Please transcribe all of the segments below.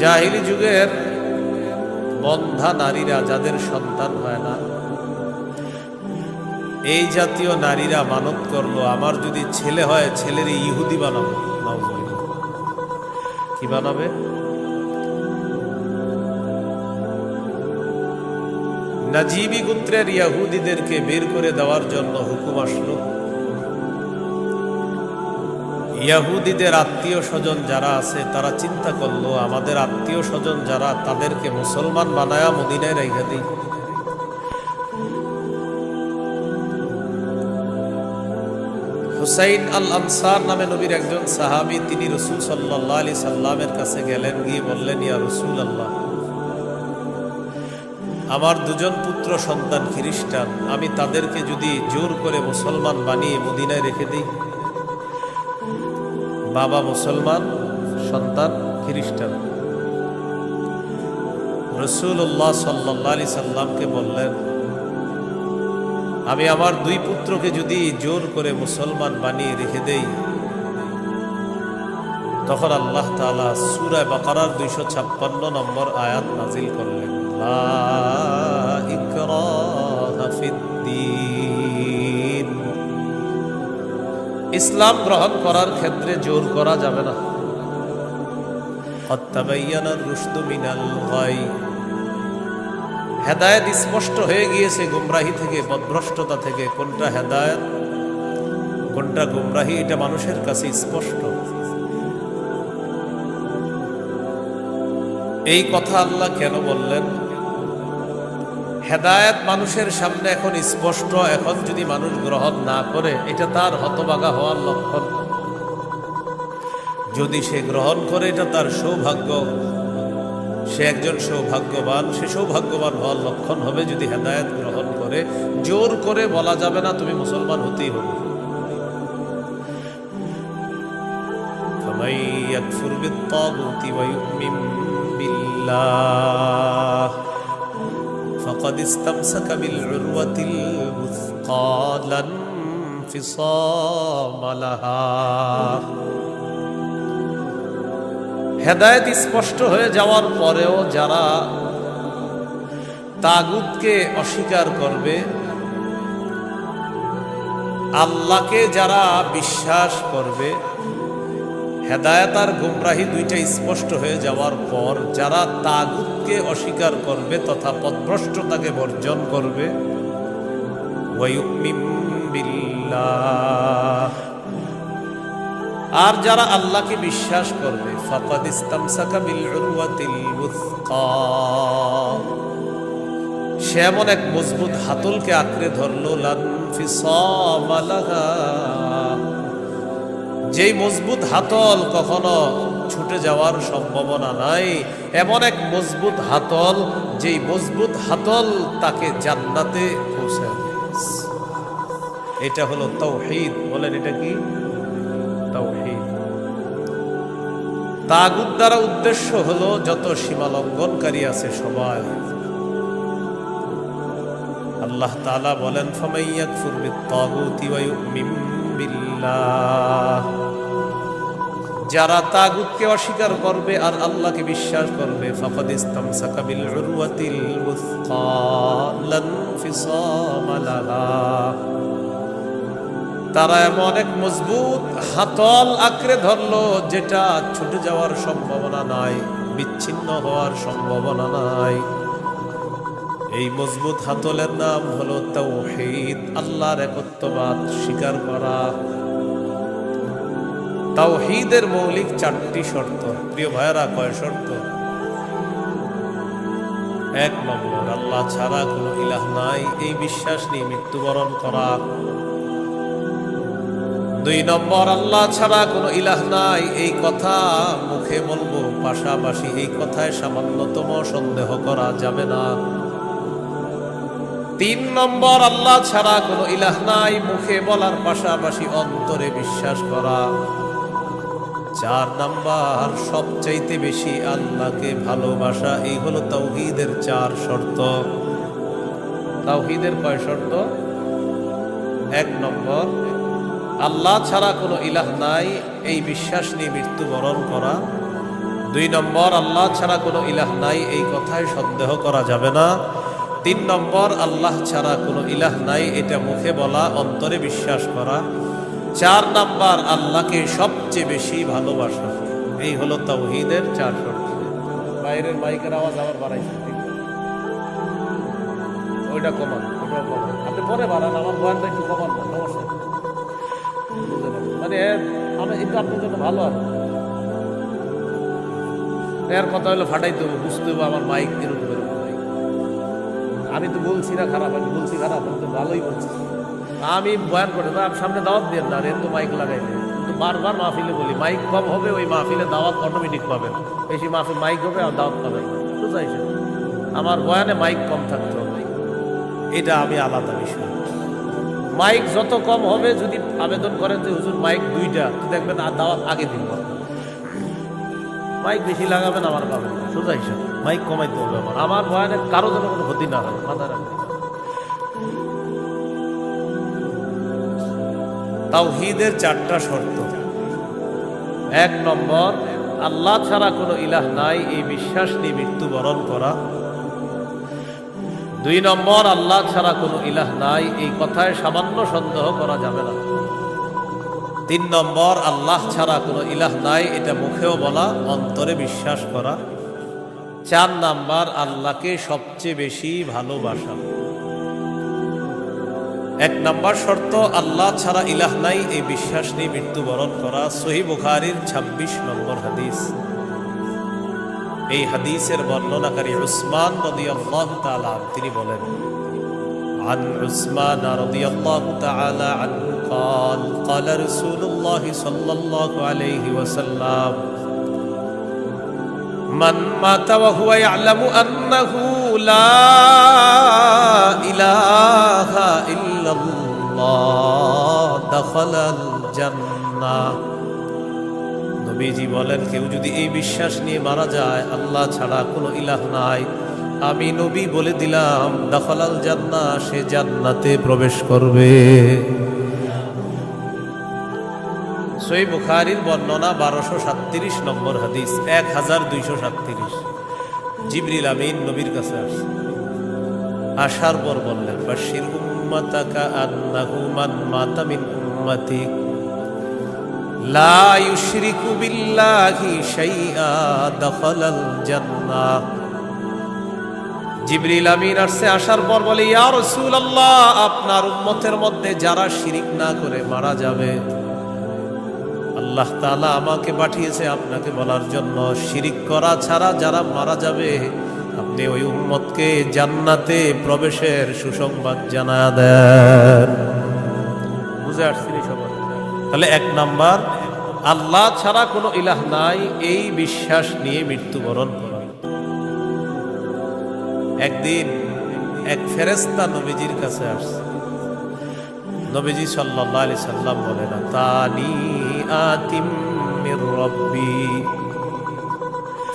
জাহিলি যুগের বন্ধা নারীরা যাদের সন্তান হয় না, এই জাতীয় নারীরা মানত করল, আমার যদি ছেলে হয় ছেলের ইহুদি বানাবো। কি বানাবে? নাজিবি গোত্রের ইয়াহুদিদেরকে বের করে দেওয়ার জন্য হুকুম আসলো। ইয়াহুদিদের আত্মীয় স্বজন যারা আছে, তারা চিন্তা করল, আমাদের আত্মীয় স্বজন যারা, তাদেরকে মুসলমান বানায়া মদিনায় রেখে দিই। হুসাইন আল আনসার নামে নবীর একজন সাহাবী, তিনি রসুল সাল্লাহ আলি সাল্লামের কাছে গেলেন, গিয়ে বললেন, ইয়া রসুল আল্লাহ আমার দুজন পুত্র সন্তান খ্রিস্টান, আমি তাদেরকে যদি জোর করে মুসলমান বানিয়ে মদিনায় রেখে দিই? বাবা মুসলমান, সন্তান খ্রিস্টান রসুল্লাহ সাল্লাহ আলি সাল্লামকে বললেন, আমি আমার দুই পুত্রকে যদি জোর করে মুসলমান বানিয়ে রেখে দেই, তখন আল্লাহ তালা সুরায় বাকারার দুইশো ছাপ্পান্ন নম্বর আয়াত নাজিল করলেন ফিদ্দীন। ইসলাম গ্রহণ করার ক্ষেত্রে জোর করা যাবে না। হেদায়েত স্পষ্ট হয়ে গিয়েছে গুমরাহি থেকে, পদভ্রষ্টতা থেকে। কোনটা হেদায়েত, কোনটা গুমরাহি, এটা মানুষের কাছে স্পষ্ট। এই কথা আল্লাহ কেন বললেন? হেদায়েত মানুষের সামনে এখন স্পষ্ট এখন যদি মানুষ গ্রহণ না করে এটা তার হতবাগা হওয়ার লক্ষণ যদি সে গ্রহণ করে এটা তার সৌভাগ্য সে একজন সৌভাগ্যবান সে সৌভাগ্যবান হওয়ার লক্ষণ হবে যদি হেদায়েত গ্রহণ করে জোর করে বলা যাবে না তুমি মুসলমান হতেই হবে فمن يكفر بالطاغوت ويؤمن بالله فقد استمسك بالعروة الوثقى لا انفصام لها হেদায়ত স্পষ্ট হয়ে যাওয়ার পরেও যারা তাগুতকে অস্বীকার করবে আল্লাহকে যারা বিশ্বাস করবে হেদায়ত আর গুমরাহি দুইটা স্পষ্ট হয়ে যাওয়ার পর যারা তাগুতকে অস্বীকার করবে তথা পদভ্রষ্টতাকে বর্জন করবে। আর যারা আল্লাহকে বিশ্বাস করবে, ফাকাদ সে এমন এক মজবুত হাতলকে আঁকড়ে ধরলো যেই মজবুত হাতল কখনো ছুটে যাওয়ার সম্ভাবনা নাই। এমন এক মজবুত হাতল, যেই মজবুত হাতল তাকে জান্নাতে পৌঁছায় এটা হলো তৌহিদ। বলেন এটা কি? তাওহীদ তাগুত দ্বারা উদ্দেশ্য হলো যত সীমা লঙ্ঘনকারী আছে সবাই। আল্লাহ তাআলা বলেন, ফামাইয়াকফুর বিত্তাগুতি ওয়া ইউমিন বিল্লাহ। যারা তাগুতকে অস্বীকার করবে আর আল্লাহকে বিশ্বাস করবে তারা এমন এক মজবুত হাতল আঁকড়ে ধরলো যেটা ছুটে যাওয়ার সম্ভাবনা নাই, বিচ্ছিন্ন হওয়ার সম্ভাবনা নাই। এই মজবুত হাতলের নাম হলো তাওহীদ আল্লাহর একত্ববাদ স্বীকার করা। তাওহীদের মৌলিক চারটি শর্ত। প্রিয় ভাইয়েরা, কয় শর্ত? এক নম্বর, আল্লাহ ছাড়া কোনো ইলাহ নাই, এই বিশ্বাস নিয়ে মৃত্যুবরণ করা। দুই নম্বর, আল্লাহ ছাড়া কোনো ইলাহ নাই, এই কথা মুখে বলব, পাশাপাশি এই কথায় সামান্যতম সন্দেহ করা যাবে না। তিন নম্বর, আল্লাহ ছাড়া কোনো ইলাহ নাই, মুখে বলার পাশাপাশি অন্তরে বিশ্বাস করা। চার নাম্বার, সবচাইতে বেশি আল্লাহকে ভালোবাসা, এই হলো তাওহীদের চার শর্ত। তাওহীদের কয় শর্ত? এক নম্বর, আল্লাহ ছাড়া কোনো ইলাহ নাই, এই বিশ্বাস নিয়ে মৃত্যুবরণ করা। দুই নম্বর, আল্লাহ ছাড়া কোনো ইলাহ নাই, এই কথায় সন্দেহ করা যাবে না। তিন নম্বর, আল্লাহ ছাড়া কোনো ইলাহ নাই, এটা মুখে বলা, অন্তরে বিশ্বাস করা। চার নাম্বার আল্লাহকে সবচেয়ে বেশি ভালোবাসা। এই হলো তাওহীদের চার শর্ত। বাইরের মাইকের আওয়াজ আবার বাড়াইছে। ওইটা কমান, ওইটাও কমান। আপনি পরে বাড়ান, আমার বয়ানটা একটু কমান সমস্যা? মানে আমি এটা আপনার জন্য ভালো আর এর কথা হলো ফাটাইতে হবে, বুঝতে হবে আমার মাইক এরকম এরকম আমি তো বলছি না খারাপ, আমি বলছি খারাপ, আমি তো ভালোই বলছি। আমি বয়ান করে না সামনে দাওয়াত দিয়ে না তো মাইক লাগাই নেই কিন্তু বারবার মাহফিলে বলি মাইক কম হবে, ওই মাহফিলে দাওয়াত অটোমেটিক পাবেন বেশি মাহফিল মাইক হবে আর দাওয়াত পাবেন না। বুঝতে আমার বয়ানে মাইক কম থাকতে হবে। এটা আমি আলাদা বিষয়। মাইক যত কম হবে, যদি আবেদন করেন যে, হুজুর মাইক দুইটা দেখবেন আর দাওয়াত আগে দিব মাইক বেশি লাগাবেন আমার না। সোজা হিসাব মাইক কমাইতে হবে আমার। আমার বয়ানে কারও যেন কোনো ক্ষতি না হয়, মাথায় রাখবেন। তাওহীদের চারটা শর্ত। এক নম্বর, আল্লাহ ছাড়া কোনো ইলাহ নাই, এই বিশ্বাস নিয়ে মৃত্যুবরণ করা। দুই নম্বর, আল্লাহ ছাড়া কোনো ইলাহ নাই, এই কথায় সামান্য সন্দেহ করা যাবে না। তিন নম্বর, আল্লাহ ছাড়া কোনো ইলাহ নাই, এটা মুখেও বলা, অন্তরে বিশ্বাস করা। চার নাম্বার, আল্লাহকে সবচেয়ে বেশি ভালোবাসা। এক নাম্বার শর্ত আল্লাহ ছাড়া ইলাহ নাই এই বিশ্বাস নিয়ে মৃত্যুবরণ করা সহি বুখারির ২৬ নম্বর হাদিস এই হাদিসের বর্ণনাকারী উসমান রাদিয়াল্লাহু তাআলা তিনি বলেন عن عثمان رضي الله تعالى عنه قال قال رسول الله صلى الله عليه وسلم من مات وهو يعلم أنه لا إله إلا الله دخل الجنة নবীজি বলেন কেউ যদি এই বিশ্বাস নিয়ে মারা যায় আল্লাহ ছাড়া কোনো ইলাহ নাই আমি নবী বলে দিলাম দখলাল জান্না সে জান্নাতে প্রবেশ করবে সই বুখারির বর্ণনা বারোশো সাতত্রিশ নম্বর হাদিস এক হাজার দুইশো সাতত্রিশ জিবরিল আমিন নবীর কাছে আসছে আসার পর বললেন বাশির উম্মাতাকা আন্নাহু মান মাতা মিন উম্মাতিক। লা ইউশরিকু বিল্লাহি শাইআ দখলাল জান্নাহ। জিবরিল আমিন আসছে আসার পর বলে, ইয়া রাসূলুল্লাহ, আপনার উম্মতের মধ্যে যারা শিরিক না করে মারা যাবে, আল্লাহ তাআলা আমাকে পাঠিয়েছে আপনাকে বলার জন্য। শিরিক করা ছাড়া যারা মারা যাবে আপনি ওই উম্মতকে জান্নাতে প্রবেশের সুসংবাদ জানা দেন। বুঝে আসছি সবাই তাহলে এক নাম্বার, আল্লাহ ছাড়া কোনো ইলাহ নাই, এই বিশ্বাস নিয়ে মৃত্যুবরণ করা। একদিন এক ফেরেস্তা নবীজির কাছে আসছে। নবীজি সাল্লাহ আলি সাল্লাম বলে না তানি আতিম রব্বি।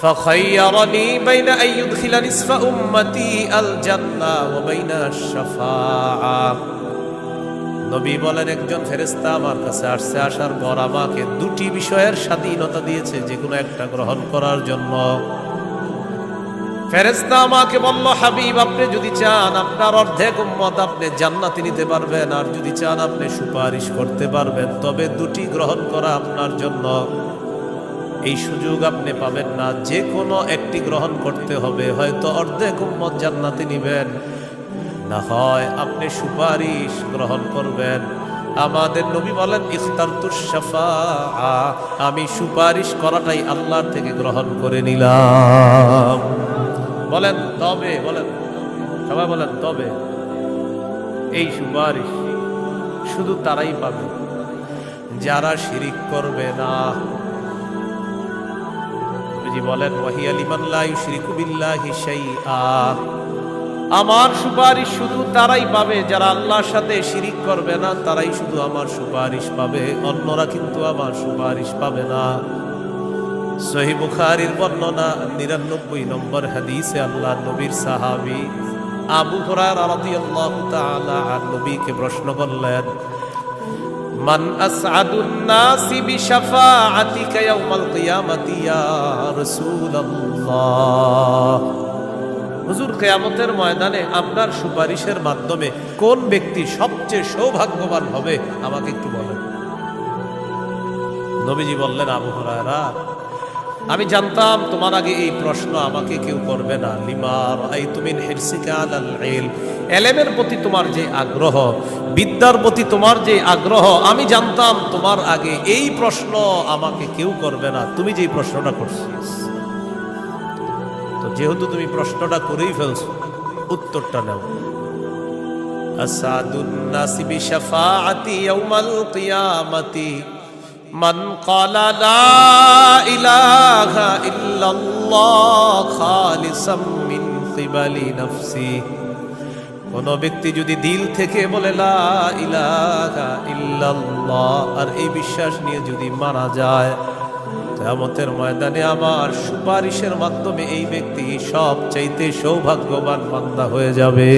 فخيرني بين أن يدخل نصف أمتي الجنة وبين الشفاعة নবী বলেন একজন ফেরেস্তা আমার কাছে আসছে আসার পর আমাকে দুটি বিষয়ের স্বাধীনতা দিয়েছে যে কোনো একটা গ্রহণ করার জন্য ফেরেস্তা আমাকে বলল হাবিব আপনি যদি চান আপনার অর্ধেক উম্মত আপনি জান্নাতে নিতে পারবেন আর যদি চান আপনি সুপারিশ করতে পারবেন তবে দুটি গ্রহণ করা আপনার জন্য এই সুযোগ আপনি পাবেন না। যে কোনো একটি গ্রহণ করতে হবে, হয়তো অর্ধেক উম্মত জান্নাতে নিবেন। না হয় আপনি সুপারিশ গ্রহণ করবেন। আমাদের নবী বলেন ইখতার তুষাফা আমি সুপারিশ করাটাই আল্লাহর থেকে গ্রহণ করে নিলাম। বলেন, তবে বলেন, সবাই বলেন, তবে এই সুপারিশ শুধু তারাই পাবে। যারা শিরিক করবে না। নবীজি বলেন আমার সুপারিশ শুধু তারাই পাবে, যারা আল্লাহর সাথে শিরিক করবে না, তারাই শুধু আমার সুপারিশ পাবে। অন্যরা কিন্তু আমার সুপারিশ পাবে না। সহি বুখারির বর্ণনা, নিরানব্বই নম্বর হাদিসে আল্লাহ নবীর সাহাবি আবু হুরায়রা রাদিয়াল্লাহু তাআলা আর নবীকে প্রশ্ন করলেন মান আসআদুন নাসি বিশাফাআতিকা ইয়াউমাল কিয়ামাতি ইয়া রাসূলুল্লাহ। হুজুর, কিয়ামতের ময়দানে আপনার সুপারিশের মাধ্যমে কোন ব্যক্তি সবচেয়ে সৌভাগ্যবান হবে, আমাকে একটু বলেন। নবীজি বললেন, আবু হুরায়রা, আমি জানতাম তোমার আগে এই প্রশ্ন আমাকে কেউ করবে না। লিমার আই তুমি এলেমের প্রতি তোমার যে আগ্রহ বিদ্যার প্রতি তোমার যে আগ্রহ, আমি জানতাম তোমার আগে এই প্রশ্ন আমাকে কেউ করবে না। তুমি যে প্রশ্নটা করছিস তো যেহেতু তুমি প্রশ্নটা করেই ফেলছো, উত্তরটা নাও। আসাদুন্নাসি বিশাফাআতি ইয়াউমাল কিয়ামাতি। মান ক্বালা লা ইলাহা ইল্লাল্লাহ খালিসাম মিন কিবালি নাফসিহি কোন ব্যক্তি যদি দিল থেকে বলে, লা আর এই বিশ্বাস নিয়ে যদি মারা যায়, কিয়ামতের ময়দানে আমার সুপারিশের মাধ্যমে এই ব্যক্তি সব চাইতে সৌভাগ্যবান বান্দা হয়ে যাবে।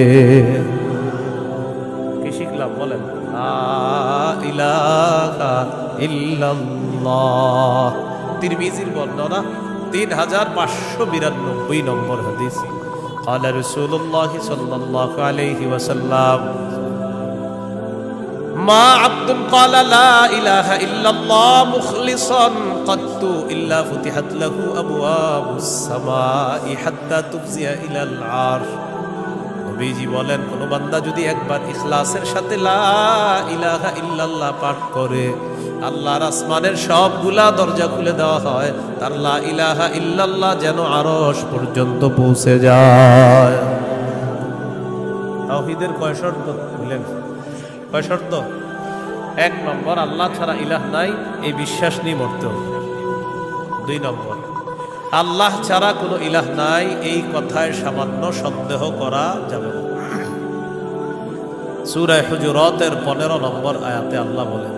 কি শিখলাম? বলেন তিরমিজির বর্ণনা, তিন হাজার পাঁচশো বিরানব্বই নম্বর হাদিস। قال رسول الله صلى الله عليه وسلم ما عبد قال لا إله إلا الله مخلصا قط إلا فتحت له أبواب السماء حتى تفزي إلى العرش নবীজি বলেন কোন বান্দা যদি একবার ইখলাসের সাথে লা ইলাহা ইল্লাল্লাহ পাঠ করে আল্লাহর আসমানের সবগুলা দরজা খুলে দেওয়া হয়। তার ইলাহা ইল্লাল্লাহ যেন আরশ পর্যন্ত পৌঁছে যায়। তাওহীদের কয় শর্ত বুঝলেন? কয় শর্ত? এক নম্বর, আল্লাহ ছাড়া ইলাহ নাই, এই বিশ্বাস নিয়ে মরতে হবে। দুই নম্বর, আল্লাহ ছাড়া কোনো ইলাহ নাই, এই কথায় সামান্য সন্দেহ করা যাবে না। সুরায় হুজুরতের পনেরো নম্বর আয়াতে আল্লাহ বলেন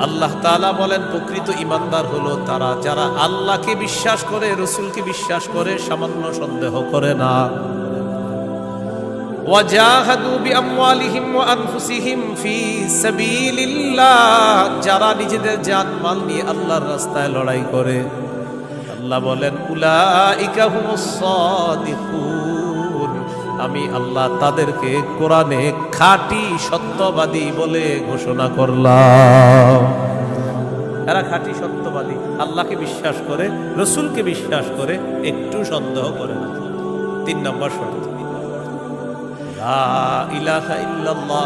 আল্লাহ তালা বলেন, প্রকৃত ইমানদার হলো তারা, যারা আল্লাহকে বিশ্বাস করে, রসুলকে বিশ্বাস করে, সামান্য সন্দেহ করে না। যারা নিজেদের জান মাল নিয়ে আল্লাহর রাস্তায় লড়াই করে। আল্লাহ বলেন, উলাইকা হুমুস সাদিকুন। আমি আল্লাহ তাদেরকে কোরআনে খাঁটি সত্যবাদী বলে ঘোষণা করলাম। এরা খাঁটি সত্যবাদী। আল্লাহকে বিশ্বাস করে, রসুলকে বিশ্বাস করে, একটু সন্দেহ করে না। তিন নম্বর শর্ত।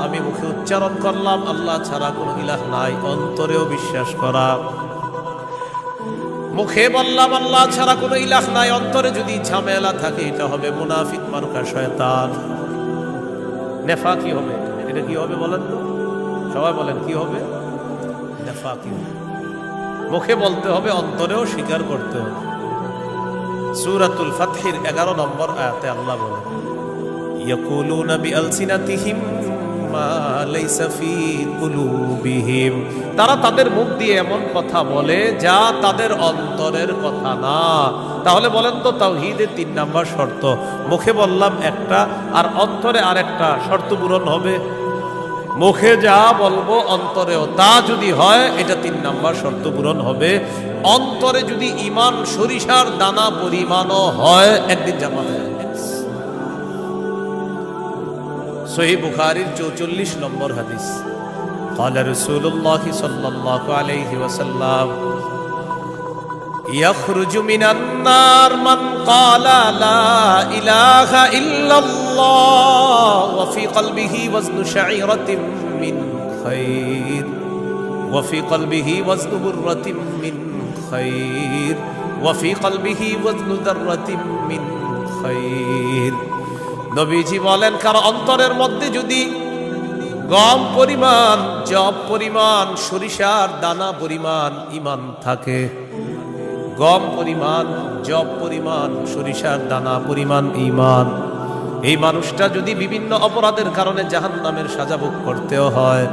আমি মুখে উচ্চারণ করলাম, আল্লাহ ছাড়া কোনো ইলাহ নাই, অন্তরেও বিশ্বাস করা। মুখে বল্লা বল্লা ছাড়া কোনো ইলাহ নাই, অন্তরে যদি ঝামেলা থাকে, এটা হবে মুনাফিক মার্কা শয়তান। নেফা কি হবে। এটা কি হবে বলেন তো? সবাই বলেন, কি হবে? নেফা কি হবে। মুখে বলতে হবে, অন্তরেও স্বীকার করতে হবে। সুরাতুল ফাতহির এগারো নম্বর আয়াতে আল্লাহ বলেন, ইয়াকুলুনা বিআলসিনাতিহিম তারা তাদের মুখ দিয়ে এমন কথা বলে যা তাদের অন্তরের কথা না। তাহলে বলেন তো তাওহীদের তিন নাম্বার শর্ত। মুখে বললাম একটা আর অন্তরে আর একটা শর্ত পূরণ হবে। মুখে যা বলব অন্তরেও তা যদি হয়, এটা তিন নাম্বার শর্ত পূরণ হবে। অন্তরে যদি ইমান সরিষার দানা পরিমাণও হয়, একদিন জামাতে সহি বুখারির চৌচল্লিশ নম্বর হাদিস قال رسول الله صلى الله عليه وسلم يخرج من النار من قال لا إله إلا الله وفي قلبه وزن شعيرة من خير وفي قلبه وزن برة من خير وفي قلبه وزن ذرة من خير নবীজি বলেন, কারও অন্তরের মধ্যে যদি গম পরিমাণ, জব পরিমাণ, সরিষার দানা পরিমাণ, ইমান থাকে, গম পরিমাণ, জব পরিমাণ, সরিষার দানা পরিমাণ, ইমান, এই মানুষটা যদি বিভিন্ন অপরাধের কারণে জাহান নামের সাজা ভোগ করতেও হয়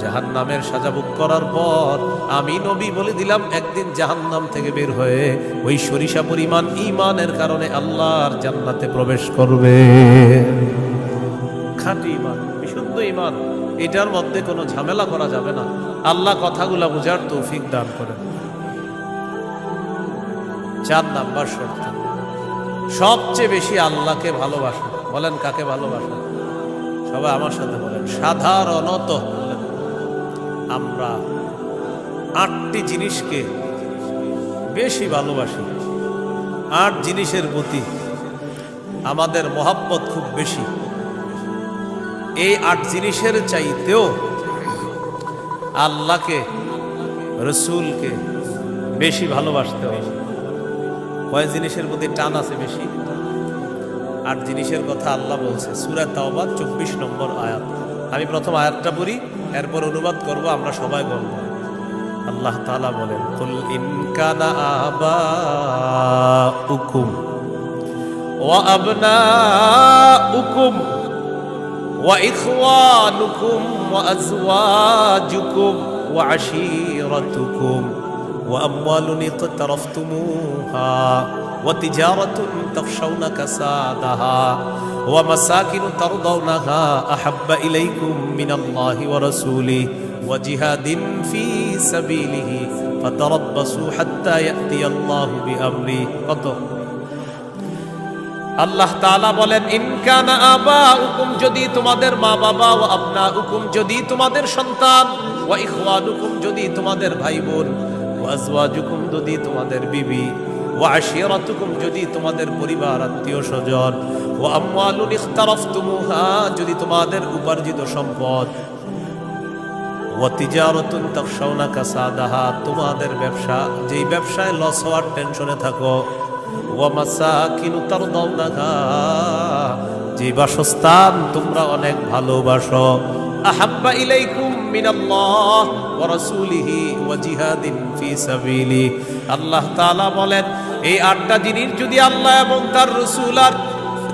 জাহান নামের সাজা ভোগ করার পর আমি নবী বলে দিলাম, একদিন জাহান নাম থেকে বের হয়ে ওই সরিষা পরিমাণ ইমানের কারণে আল্লাহর জান্নাতে প্রবেশ করবে। খাঁটি ইমান বিশুদ্ধ ইমান এটার মধ্যে কোনো ঝামেলা করা যাবে না। আল্লাহ কথাগুলা বোঝার তৌফিক দান করেন। চার নাম্বার শর্ত, সবচেয়ে বেশি আল্লাহকে ভালোবাসা। বলেন, কাকে ভালোবাসা? সবাই আমার সাথে বলেন, সাধারণত আমরা আটটি জিনিসকে বেশি ভালোবাসি। আট জিনিসের প্রতি আমাদের মহাব্বত খুব বেশি। এই আট জিনিসের চাইতেও আল্লাহকে, রসুলকে বেশি ভালোবাসতে হবে। কয় জিনিসের প্রতি টান আছে বেশি? আট জিনিসের কথা আল্লাহ বলছে। সুরা তাওবাদ চব্বিশ নম্বর আয়াত। আমি প্রথম আয়াতটা পড়ি। এরপর অনুবাদ করব, আমরা সবাই বলব আল্লাহ তালা বলেন, কুল ইনকানা আবা উকুম ওয়া আবনা উকুম ওয়া ইখওয়ানুকুম ওয়া আজওয়াজুকুম ওয়া আশিরাতুকুম ওয়া আমওয়ালুন ইকতারাফতুমুহা ওয়া তিজারাতুন তাখশাউনা কাসাদাহা ওয়া মাসাকিনু তারদাউনাহা আহাব্বা ইলাইকুম মিনাল্লাহি ওয়া রাসূলিহি ওয়া জিহাদিন ফি সাবিলিহি ফাতারাব্বাসু হাত্তা ইয়াতি আল্লাহু আল্লাহ তালা বলেন ইনকানা আবা হুকুম যদি তোমাদের মা বাবা ও আপনা হুকুম যদি তোমাদের সন্তান ও ইখওয়ানুকুম, যদি তোমাদের ভাই বোন ওয়াজওয়াজুকুম যদি তোমাদের বিবি যদি তোমাদের পরিবার, আত্মীয় স্বজন ও আমওয়ালুন ইখতারাফতুমুহা, যদি তোমাদের উপার্জিত সম্পদ তোমাদের ব্যবসা, যেই ব্যবসায় লস হওয়ার টেনশনে থাকো যে বাসস্থান তোমরা অনেক ভালোবাসো। আহাব্বা ইলাইকুম মিনাল্লাহ ওয়া রাসূলিহি ওয়া জিহাদিন ফি সাবিলি। আল্লাহ তাআলা বলেন, এই আটটা জিনিস যদি আল্লাহ এবং তার রাসূল আর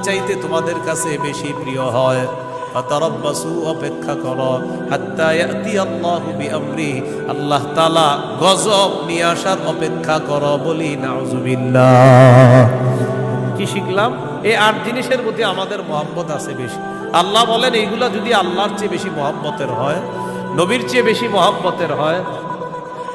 চাইতে তোমাদের কাছে বেশি প্রিয় হয়, ফাতারাব্বাসু, অপেক্ষা করো, হাত্তা ইয়াতি আল্লাহু বিআমরি। আল্লাহ তাআলা গজব নিয়ে আসার অপেক্ষা করো বলি, নাউজুবিল্লাহ। কি শিখলাম? এই আট জিনিসের প্রতি আমাদের মহব্বত আছে বেশি। আল্লাহ বলেন, এইগুলা যদি আল্লাহর চেয়ে বেশি মহব্বতের হয়, নবীর চেয়ে বেশি মহব্বতের হয়,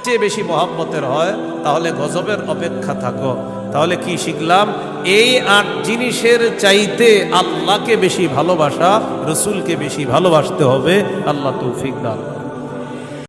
চেয়ে বেশি মহব্বতের হয়, তাহলে গজবের অপেক্ষা থাকো। তাহলে কি শিখলাম? এই আট জিনিসের চাইতে আল্লাহকে বেশি ভালোবাসা, রসুলকে বেশি ভালোবাসতে হবে। আল্লাহ তৌফিক দান।